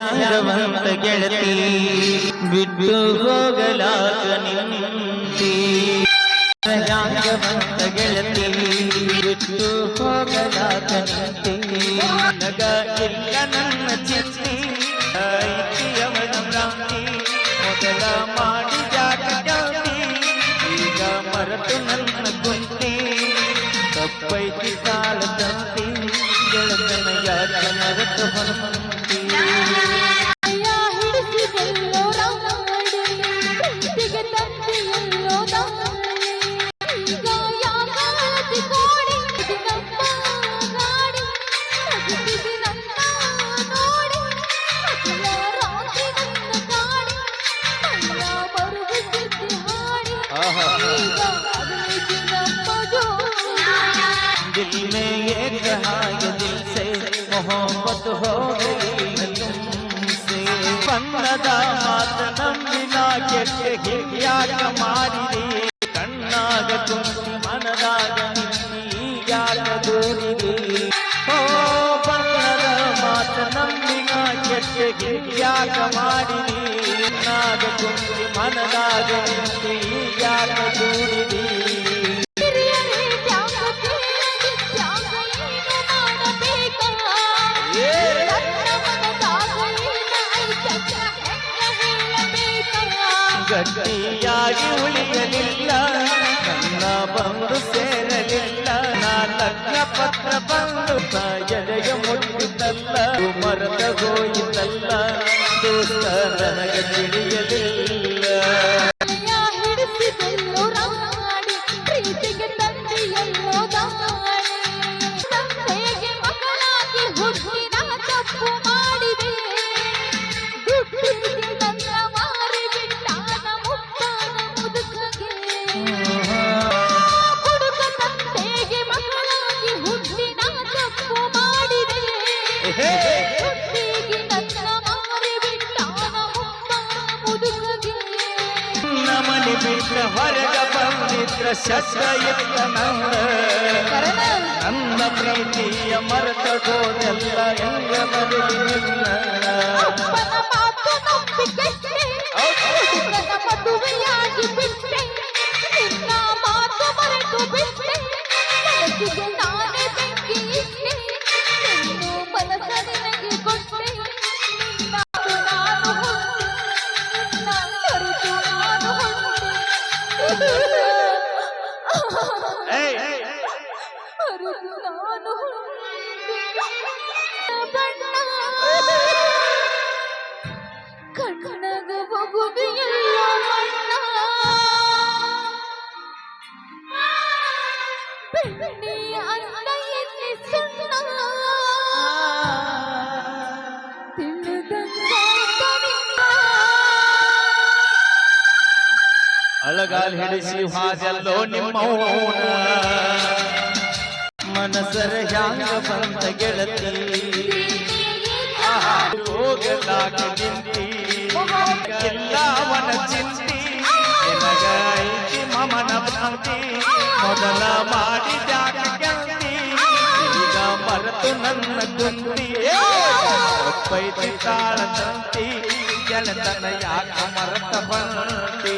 ರಂಗವಂತ ಗೆಳತಿ ಬಿಟ್ಟು ಹೋಗಲಾಗ ನಿಂತಿ ರಂಗವಂತ ಗೆಳತಿ ಬಿಟ್ಟು ಹೋಗಲಾಗ ನಿಂತಿ ನಗ ಇಲ್ಲ ನನ್ನ ಚಿಂತಿ ಐತಿಯವನ ಭ್ರಾಂತಿ ಮೊದಲ ಮಾಡಿ ಜಾಗ ಗೆಳತಿ ಈಗ ಮರೆತು ನನ್ನ ಕುಂತಿ ತಪ್ಪೈತಿ ತಾಳದಂತಿ ಗೆಳತನ ಯಾಕ ಮರೆತು ಹೊಂತಿ दिल में ये कहा दिल से मोहब्बत हो गई तुमसे पन्नदा मातनम मिला के क्या कमारी दी कन्नाग तुम मनदाग याद दूरी दी ओ पन्नदा मातनम मिला के क्या कमारी दी नाग तुम मनदाग ಗಟ್ಟಿಯಾಗಿ ಉಳಿಯಲಿಲ್ಲ ನನ್ನ ಬಂದು ಸೇರಲಿಲ್ಲ ನಾ ಲಗ್ನ ಪತ್ರ ಬಂದು ಎದೆಗೆ ಮುಟ್ಟಿದ್ದಲ್ಲ ಮರದ ಹೋಯಿತಲ್ಲ ದೋಸ್ತ ನನಗೆ ತಿಳಿಯಲಿಲ್ಲ ನಮನಿ ಬಿಟ್ಟ ಹೊರಗ ಬಂದಿದ್ರ ಶಸ್ತ್ರ ಇತ್ತ ನನ್ನ ಪ್ರೀತಿಯ ಮರೆತ ಹೋದೆಲ್ಲ ಹೆಂಗ ನಾನು ಅಳಗಾಲ್ ಹಿಡಿಸಿ ಹಾಜಲ್ಲೋ ನಿಮ್ಮವನ ಮನಸರ ಹ್ಯಾಂಗ ಬಂತ ಗೆಳತಿ? ಹೋಗಲಾಗ ನಿಂತಿ. ಎಲ್ಲವನ ಚಿಂತಿ. ಮಮನ ಭ್ರಾಂತಿ. ಮೊದಲ ಮಾಡಿ ಗೆಳತಿ? ಈಗ ಮರೆತು ನನ್ನ ಕುಂತಿ. ಒಪ್ಪೈತಿ ತಾಳ ತಂತಿ. ಗೆಳತನ ಯಾಕ ಮರೆತ ಬಂತಿ?